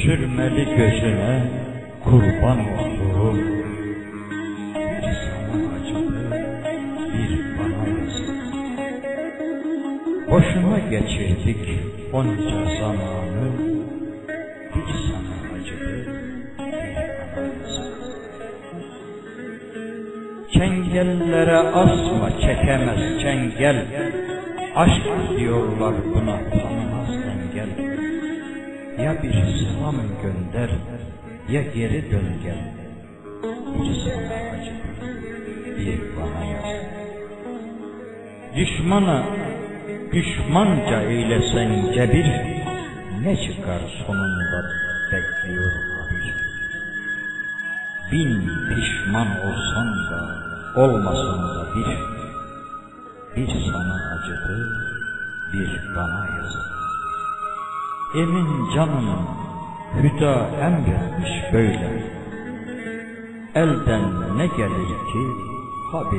Sürmeli gözüne kurban olduğum Bir sana acıdı, bir bana yazık Boşuna geçirdik onca zamanı. Bir sana acıdı, bir Çengellere asma çekemez çengel. Aşk diyorlar buna tanımaz engel Ya bir selam gönder ya geri dön gel. Bir sana acıdı bir bana yaz Düşmana düşmanca eylesen cebir Ne çıkar sonunda bekliyor habir. Bin pişman olsan da olmasan da bir. Bir sana acıdı bir bana yazık Emin canım hüda emretmiş böyle. Elden ne gelir ki haber